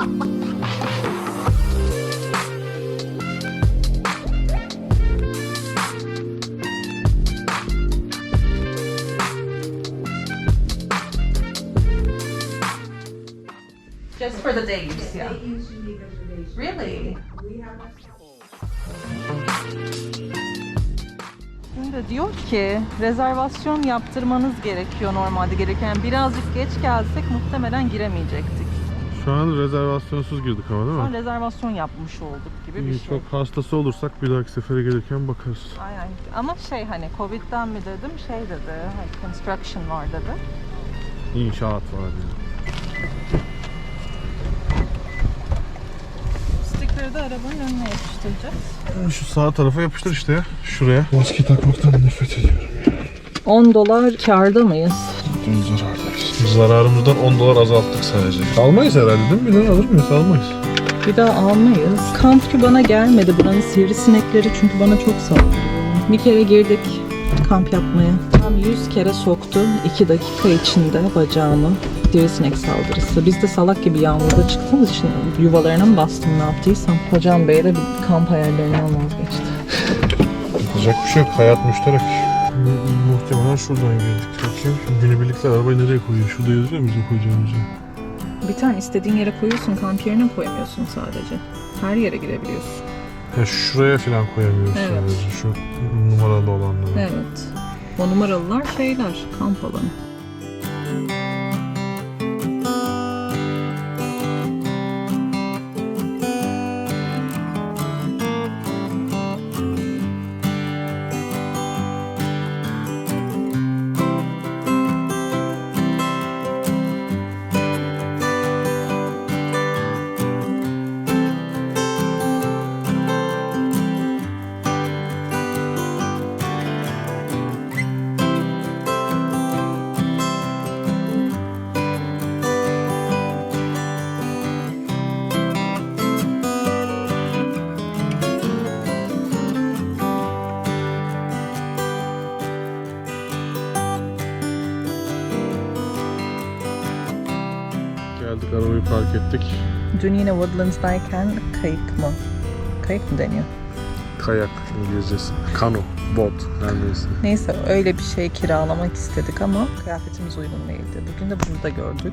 Just for the days, yeah. Really? Şimdi diyor ki rezervasyon yaptırmanız gerekiyor normalde gereken. Birazcık geç gelsek muhtemelen giremeyecektik. Şu an rezervasyonsuz girdik ama değil Şu an mi? rezervasyon yapmış olduk gibi bir şey. Çok hastası olursak bir dahaki sefere gelirken bakarız. Aynen. Ama şey hani Covid'den mi dedim şey dedi. Hani construction var dedi. İnşaat var diyor. Sticker'ı da arabanın önüne yapıştıracağız. Şu sağ tarafa yapıştır işte ya. Şuraya. Maske takmaktan nefret ediyorum. 10 dolar karda mıyız? Dün zarardayız. Zararımızdan 10 dolar azalttık sadece. Almayız herhalde değil mi? Bir lira alır mıyız? Almayız. Bir daha almayız. Kampçı bana gelmedi buranın sivrisinekleri çünkü bana çok saldırıyor. Bir kere girdik kamp yapmaya. Tam 100 kere soktu 2 dakika içinde bacağımı. Sivrisinek saldırısı. Biz de salak gibi yağmurda çıktığımız için yuvalarına mı bastım ne yaptıysam. Hocam Bey de bir kamp hayallerinden vazgeçti. Yapacak bir şey yok. Hayat müşterek. Muhtemelen şuradan girdik. Bakayım. Şimdi günübirlikte arabayı nereye koyuyor? Şurada yazıyor mu bizim koyacağımız yer? Bir tane istediğin yere koyuyorsun kamp yerine koyamıyorsun sadece. Her yere girebiliyorsun. Ha, şuraya falan koyamıyoruz Evet. sadece. Şu numaralı olanları. Evet. O numaralılar şeyler, kamp alanı. Park ettik. Dün yine Woodlands'dayken kayık mı? Kayık mı deniyor? Kayak İngilizcesi. Kano, bot her neyse. Neyse öyle bir şey kiralamak istedik ama kıyafetimiz uygun değildi. Bugün de burada gördük.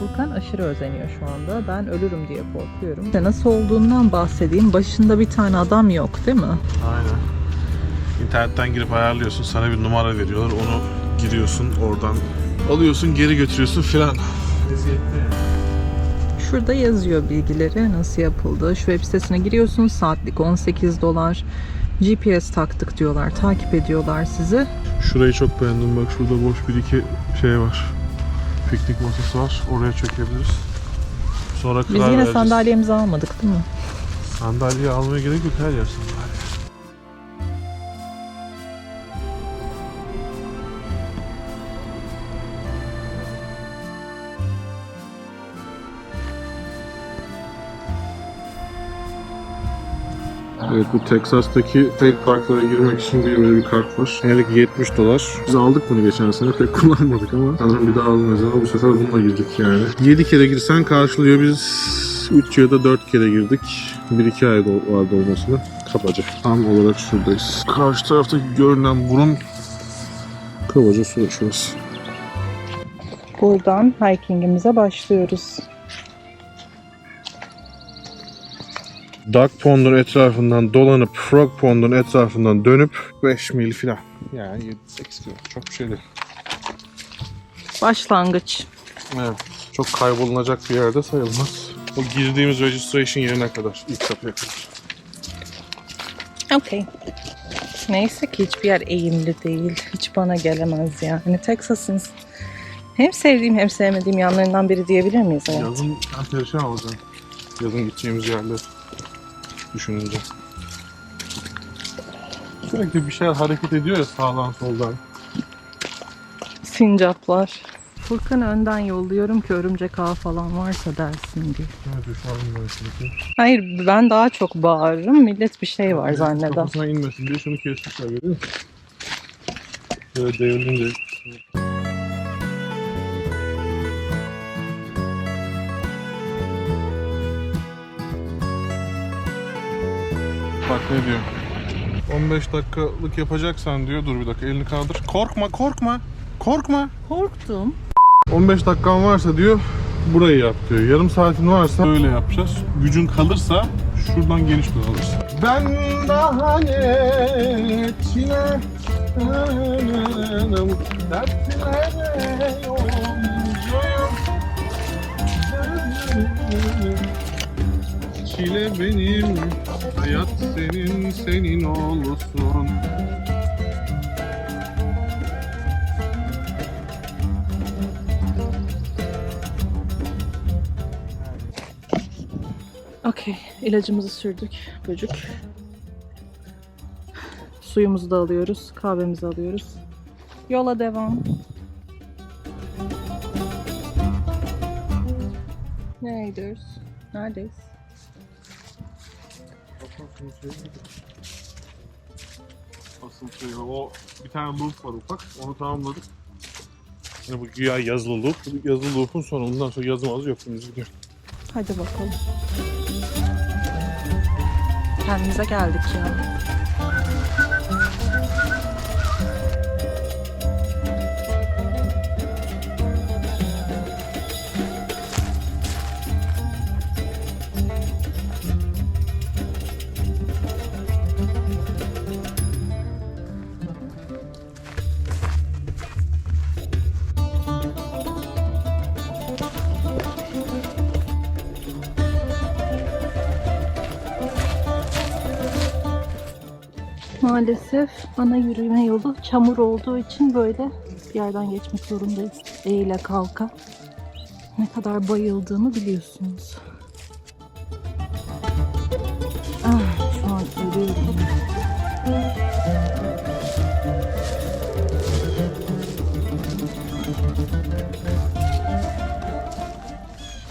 Furkan aşırı özeniyor şu anda. Ben ölürüm diye korkuyorum. İşte nasıl olduğundan bahsedeyim. Başında bir tane adam yok değil mi? Aynen. İnternetten girip ayarlıyorsun. Sana bir numara veriyorlar. Onu giriyorsun oradan alıyorsun geri götürüyorsun filan. Şurada yazıyor bilgileri nasıl yapıldı. Şu web sitesine giriyorsun saatlik 18 dolar. GPS taktık diyorlar. Takip ediyorlar sizi. Şurayı çok beğendim. Bak şurada boş bir iki şey var. Piknik masası var. Oraya çökebiliriz. Sonra Biz yine vereceğiz. sandalyemizi almadık değil mi? Sandalye almaya gerek yok. Her yer sandalye. Evet bu Texas'taki tek parklara girmek için bir böyle bir kart var. Genellikle 70 dolar. Biz aldık bunu geçen sene pek kullanmadık ama sanırım bir daha almayız ama bu sefer bununla girdik yani. 7 kere girsen karşılıyor biz 3 ya da 4 kere girdik. 1-2 ay vardı olmasına. Kabaca. Tam olarak şuradayız. Karşı tarafta görünen burun kabaca şurası. Buradan hikingimize başlıyoruz. Duck Pond'un etrafından dolanıp Frog Pond'un etrafından dönüp 5 mil falan. Yani 7-8 kilo. Çok bir şey değil. Başlangıç. Evet. Çok kaybolunacak bir yerde sayılmaz. O girdiğimiz registration yerine kadar. ilk kapıya kadar. Okey. Neyse ki hiçbir yer eğimli değil. Hiç bana gelemez yani. Texas'ın hem sevdiğim hem sevmediğim yanlarından biri diyebilir miyiz hayatım? Yazın ben perişan olacağım. Yazın gideceğimiz yerler düşününce. Sürekli bir şeyler hareket ediyor ya sağdan soldan. Sincaplar. Furkan'ı önden yolluyorum ki örümcek ağı falan varsa dersin diye. Evet şu an şimdi. Hayır ben daha çok bağırırım. Millet bir şey var zanneder. Kafasına inmesin diye şunu kesmişler görüyor musun? Böyle devrilince. Bak ne diyor? 15 dakikalık yapacaksan diyor. Dur bir dakika elini kaldır. Korkma korkma. Korkma. Korktum. 15 dakikan varsa diyor burayı yap diyor. Yarım saatin varsa öyle yapacağız. Gücün kalırsa şuradan geniş bir alırsın. Ben daha ne çile yanım, dertlere yolcuyum. Çile benim, hayat senin, senin olsun. Okey, ilacımızı sürdük. Böcük. Suyumuzu da alıyoruz, kahvemizi alıyoruz. Yola devam. Nereye gidiyoruz? Neredeyiz? Asıl şey o bir tane loop var ufak. Onu tamamladık. Yani bu güya yazılı loop. Bu yazılı loop'un sonu. Bundan sonra yazmaz yok. Biz gidiyor. Hadi bakalım. Kendimize geldik ya. Maalesef ana yürüme yolu çamur olduğu için böyle bir yerden geçmek zorundayız. Eğile kalka. Ne kadar bayıldığımı biliyorsunuz. Ah, şu an yürüyorum.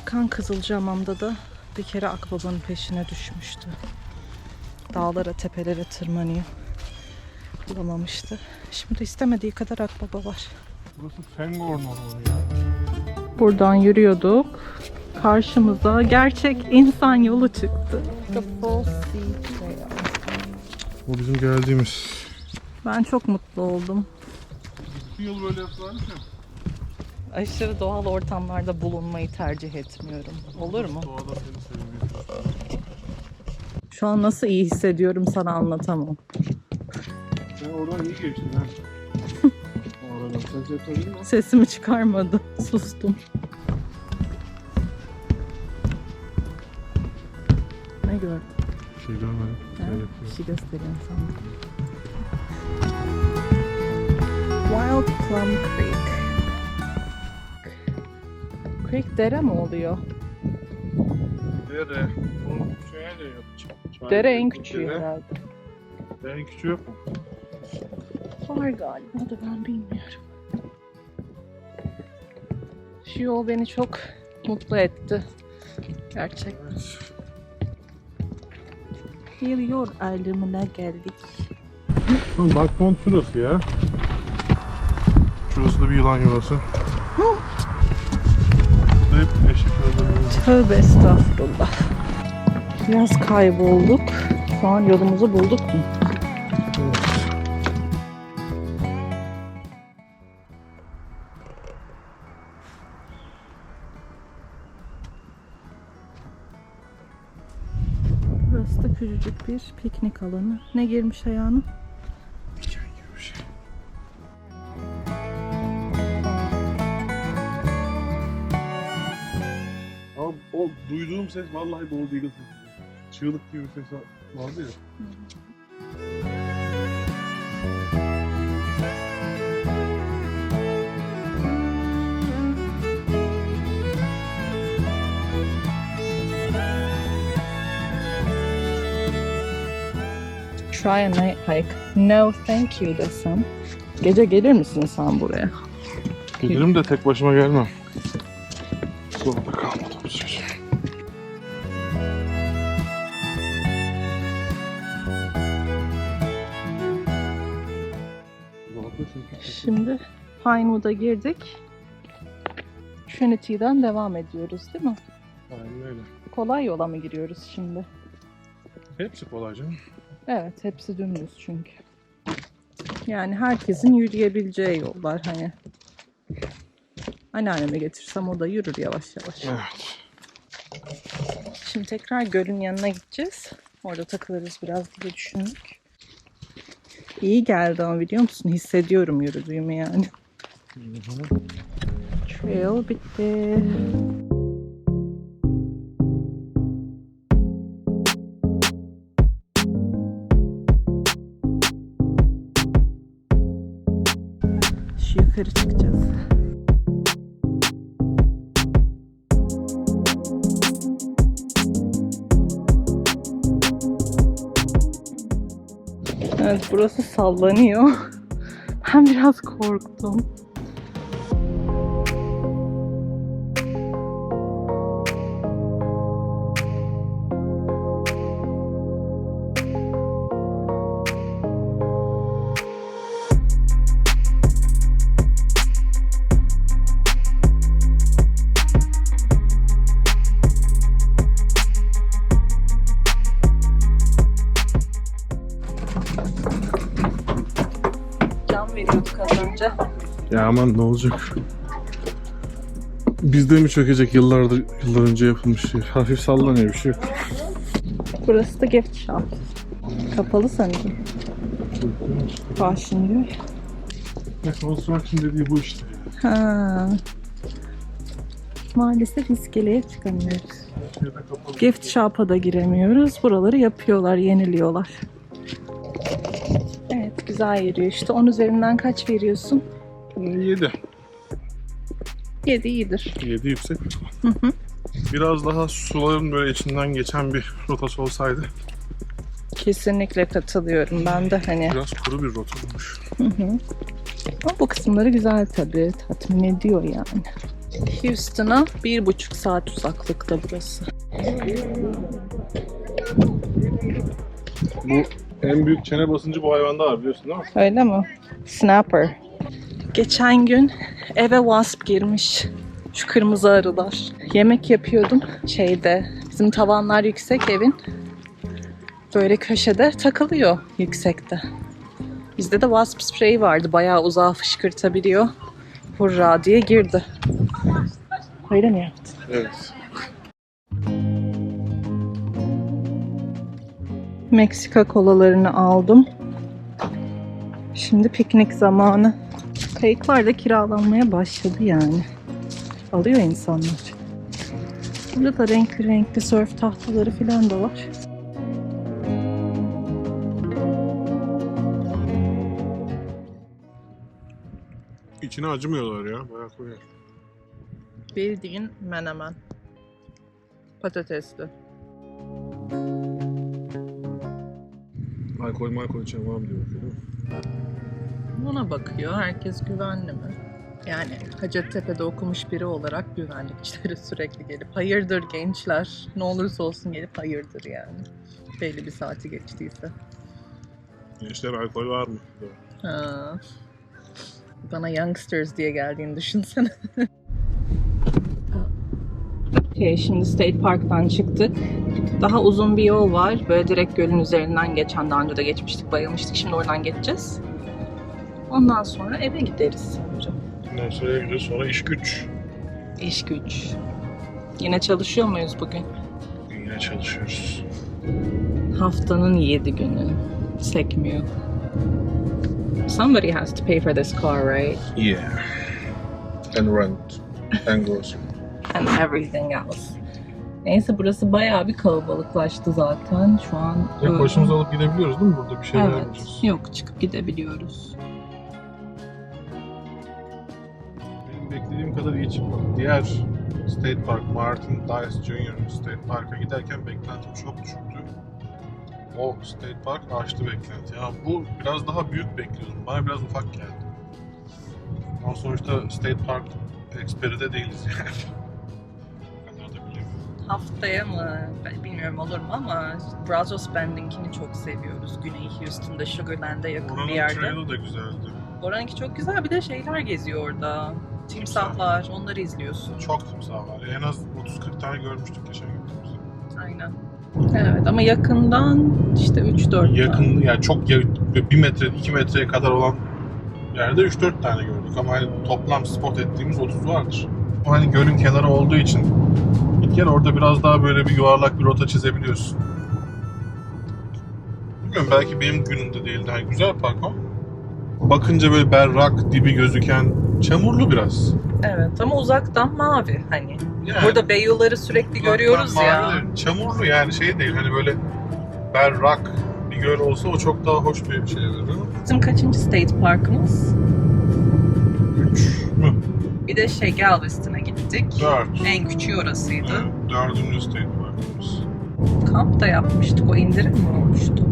Bakan Kızılcahamam'da da bir kere akbabanın peşine düşmüştü. Dağlara, tepelere tırmanıyor. Bulamamıştı. Şimdi istemediği kadar akbaba var. Burası ormanı ya. Buradan yürüyorduk. Karşımıza gerçek insan yolu çıktı. Bu bizim geldiğimiz. Ben çok mutlu oldum. Bütün yıl böyle yaptılarmış ya. Aşırı doğal ortamlarda bulunmayı tercih etmiyorum. Olur mu? Doğada seni. Şu an nasıl iyi hissediyorum sana anlatamam. Sen oradan iyi geçtin ha. Oradan ses yapabilir mi? Sesimi çıkarmadı. Sustum. Ne gördün? Bir şey görmedim. Ha, bir şey göstereyim sana. Wild Plum Creek. Creek dere mi oluyor? Dere. Onun şeye de yok. Çay- Dere en küçüğü Dere. herhalde. Dere en küçüğü yok mu? Var galiba da ben bilmiyorum. Şu yol beni çok mutlu etti. Gerçekten. Bir yol ayrımına geldik. Oğlum Bak font şurası ya. Şurası da bir yılan yuvası. Burada hep eşek öldürüyor. Tövbe estağfurullah. Biraz kaybolduk. Şu an yolumuzu bulduk mu? Küçücük bir piknik alanı. Ne girmiş ayağına? Diken şey. Ama o duyduğum ses vallahi Bald Eagle sesi. Çığlık gibi bir ses vardı ya. Try a night hike. No thank you desem. Gece gelir misin sen buraya? Gelirim de tek başıma gelmem. Zorunda kalmadım. Şimdi Pinewood'a girdik. Trinity'den devam ediyoruz değil mi? Aynen öyle. Kolay yola mı giriyoruz şimdi? Hepsi kolay canım. Evet, hepsi dümdüz çünkü. Yani herkesin yürüyebileceği yollar hani. Anneanneme getirsem o da yürür yavaş yavaş. Evet. Şimdi tekrar gölün yanına gideceğiz. Orada takılırız biraz diye düşündük. İyi geldi ama biliyor musun? Hissediyorum yürüdüğümü yani. Trail bitti. Evet burası sallanıyor. Ben biraz korktum. Can veriyorduk az önce. Ya aman ne olacak? Bizde mi çökecek yıllardır yıllar önce yapılmış şey? Hafif sallanıyor bir şey yok. Burası da gift shop. Kapalı sanırım. Fashion diyor. ya. Construction dediği bu işte. Ha. Maalesef iskeleye çıkamıyoruz. Gift shop'a da giremiyoruz. Buraları yapıyorlar, yeniliyorlar. Güzel yürüyor işte. 10 üzerinden kaç veriyorsun? 7. 7 iyidir. 7 yüksek. Hı hı. Biraz daha suların böyle içinden geçen bir rotası olsaydı Kesinlikle katılıyorum. Ben de hani biraz kuru bir rota olmuş. Hı hı. Ama bu kısımları güzel tabii. Tatmin ediyor yani. Houston'a bir buçuk saat uzaklıkta burası. Bu en büyük çene basıncı bu hayvanda var biliyorsun değil mi? Öyle mi? Snapper. Geçen gün eve wasp girmiş. Şu kırmızı arılar. Yemek yapıyordum şeyde. Bizim tavanlar yüksek evin. Böyle köşede takılıyor yüksekte. Bizde de wasp spreyi vardı. Bayağı uzağa fışkırtabiliyor. Hurra diye girdi. Öyle mi yaptın? Evet. Meksika kolalarını aldım. Şimdi piknik zamanı. Kayıklar da kiralanmaya başladı yani. Alıyor insanlar. Burada da renkli renkli surf tahtaları falan da var. İçine acımıyorlar ya. Bayağı koyar. Bildiğin menemen. Patatesli. Alkol malkol içen var mı diyor. bakıyor, değil mi? Ona bakıyor. Herkes güvenli mi? Yani Hacettepe'de okumuş biri olarak güvenlikçilere sürekli gelip hayırdır gençler ne olursa olsun gelip hayırdır yani. Belli bir saati geçtiyse. Gençler alkol var mı? diyor. Ha. Bana youngsters diye geldiğini düşünsene. Okay, şimdi State Park'tan çıktık. Daha uzun bir yol var. Böyle direkt gölün üzerinden geçen daha önce de geçmiştik, bayılmıştık. Şimdi oradan geçeceğiz. Ondan sonra eve gideriz sanırım. Ondan sonra gidiyoruz sonra iş güç. İş güç. Yine çalışıyor muyuz bugün? Yine çalışıyoruz. Haftanın 7 günü. Sekmiyor. Somebody has to pay for this car, right? Yeah. And rent. And grocery. and everything else. Neyse burası bayağı bir kalabalıklaştı zaten. Şu an Tek öyle. başımıza alıp gidebiliyoruz değil mi? Burada bir şey Evet. Yok çıkıp gidebiliyoruz. Benim beklediğim kadar iyi çıkmadı. Diğer State Park, Martin Dice Jr. State Park'a giderken beklentim çok düşüktü. O State Park aştı beklenti. Ya bu biraz daha büyük bekliyordum. Bana biraz ufak geldi. Ama sonuçta State Park eksperide değiliz yani. Haftaya mı? Bilmiyorum olur mu ama Brazos Bending'ini çok seviyoruz. Güney Houston'da Sugarland'e yakın Oranın bir yerde. trailer'ı da güzeldi. Oranınki çok güzel. Bir de şeyler geziyor orada. Timsahlar. Onları izliyorsun. Çok timsah var. En az 30-40 tane görmüştük geçen gittiğimizde. Aynen. Evet ama yakından işte 3-4 Yakın, yani çok ya- bir metre, iki metreye kadar olan yerde 3-4 tane gördük ama hani toplam spot ettiğimiz 30 vardır. Hani gölün kenarı olduğu için kere orada biraz daha böyle bir yuvarlak bir rota çizebiliyorsun. Bilmiyorum belki benim günümde değildi. Hani güzel park o. Bakınca böyle berrak dibi gözüken çamurlu biraz. Evet ama uzaktan mavi hani. Yani, Burada Beyoğlu'ları sürekli görüyoruz ya. mavi de Çamurlu yani şey değil hani böyle berrak bir göl olsa o çok daha hoş bir şey verir. Bizim kaçıncı state parkımız? 3 mü? Bir de şey Galveston'a gittik. 4. En küçüğü orasıydı. Dördüncü state parkımız. Kamp da yapmıştık. O indirim mi olmuştu?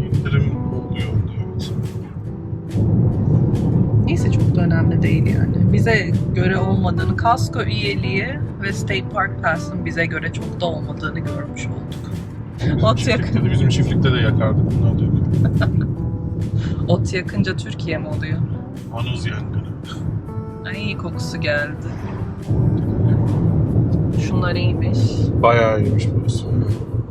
İndirim oluyordu evet. Neyse çok da önemli değil yani. Bize göre olmadığını, kasko üyeliği ve State Park Pass'ın bize göre çok da olmadığını görmüş olduk. Bizim Ot yakın. de, bizim çiftlikte de yakardık bunlar da. Ot yakınca Türkiye mi oluyor? Anız yangını. Ay kokusu geldi. Şunlar iyiymiş. Bayağı iyiymiş burası.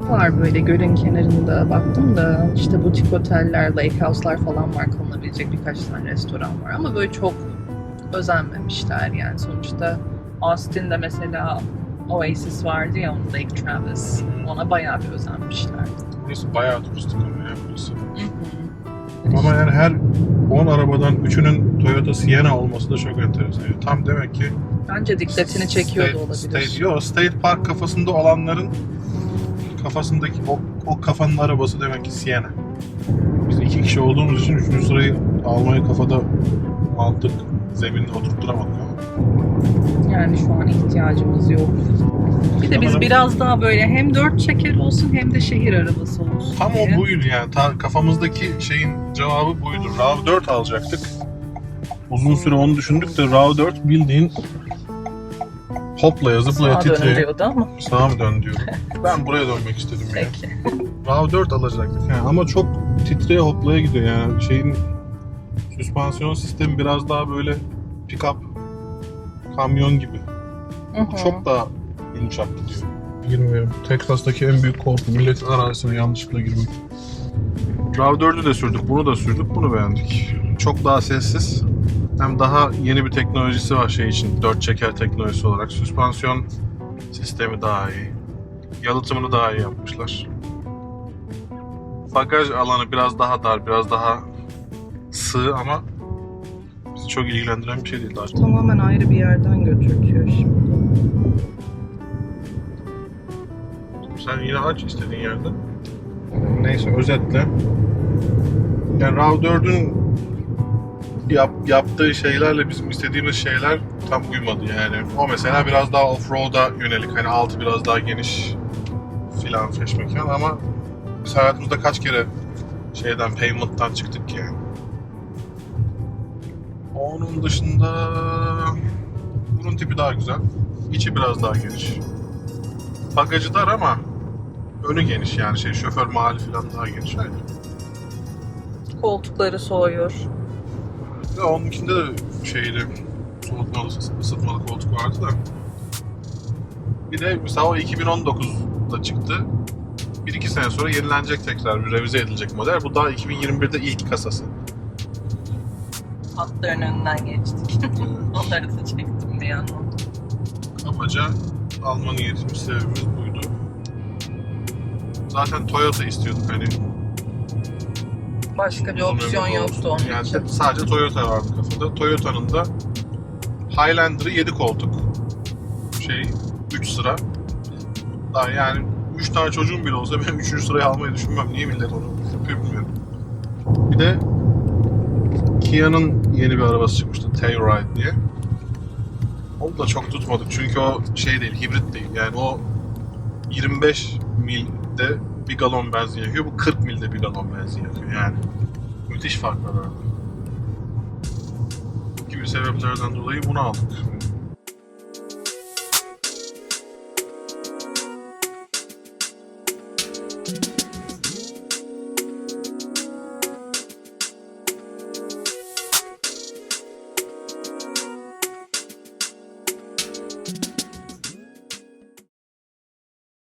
Var böyle gölün kenarında baktım da işte butik oteller, lake house'lar falan var kalınabilecek birkaç tane restoran var ama böyle çok özenmemişler yani sonuçta Austin'de mesela Oasis vardı ya onun Lake Travis ona bayağı bir özenmişlerdi. Burası bayağı turistik ama ya burası. Ama yani her 10 arabadan 3'ünün Toyota Sienna olması da çok enteresan. Yani tam demek ki Bence dikkatini çekiyor da olabilir. State, yo, State Park kafasında olanların kafasındaki o, o kafanın arabası demek ki Sienna. Biz iki kişi olduğumuz için üçüncü sırayı almayı kafada mantık zeminine oturtturamadık ama. Yani şu an ihtiyacımız yok. Bir de biz biraz daha böyle hem dört çeker olsun hem de şehir arabası olsun Tam diye. o buydu yani. Ta, kafamızdaki şeyin cevabı buydu. RAV4 alacaktık. Uzun süre onu düşündük de RAV4 bildiğin hoplaya zıplaya Sağa titreye. diyordu ama Sağa mı dön diyor. Ben buraya dönmek istedim ya. peki. RAV4 alacaktık yani ama çok titreye hoplaya gidiyor yani şeyin süspansiyon sistemi biraz daha böyle pick-up kamyon gibi. Hı hı. Çok daha yumuşak gidiyor. Girmiyorum. Texas'taki en büyük korku milletin arazisine yanlışlıkla girmek. RAV4'ü de sürdük, bunu da sürdük, bunu beğendik. Çok daha sessiz. Hem daha yeni bir teknolojisi var şey için, dört çeker teknolojisi olarak. Süspansiyon sistemi daha iyi. Yalıtımını daha iyi yapmışlar. Bagaj alanı biraz daha dar, biraz daha sığ ama bizi çok ilgilendiren bir şey değil daha. Tamamen ayrı bir yerden götürtüyor şimdi. Sen yine aç istediğin yerden. Neyse özetle. Yani RAV4'ün yap, yaptığı şeylerle bizim istediğimiz şeyler tam uymadı yani. O mesela biraz daha off-road'a yönelik. Hani altı biraz daha geniş filan feşmekan ama biz hayatımızda kaç kere şeyden, pavement'tan çıktık yani. Onun dışında burun tipi daha güzel. İçi biraz daha geniş. Bagajı dar ama önü geniş yani şey şoför mahalli falan daha geniş öyle. Koltukları soğuyor. Ve onunkinde de şeyli soğutmalı, ısıtmalı koltuk vardı da. Bir de mesela o 2019'da çıktı. 1-2 sene sonra yenilenecek tekrar bir revize edilecek model. Bu daha 2021'de ilk kasası. Hatların önünden geçtik. Onları da çektim bir yandan. Kabaca alma niyetimiz sebebimiz buydu. Zaten Toyota istiyorduk hani. Başka bir opsiyon yoktu onun yani için. Sadece Toyota vardı kafada. Toyota'nın da Highlander'ı 7 koltuk. Şey 3 sıra. Daha yani 3 tane çocuğum bile olsa ben 3. sırayı almayı düşünmem. Niye millet onu yapıyor bilmiyorum. Bir de Kia'nın yeni bir arabası çıkmıştı. Telluride diye. Onu da çok tutmadık çünkü o şey değil, hibrit değil. Yani o 25 milde bir galon benzin yakıyor. Bu 40 milde bir galon benzin yakıyor yani. Müthiş fark var. Bu gibi sebeplerden dolayı bunu aldık.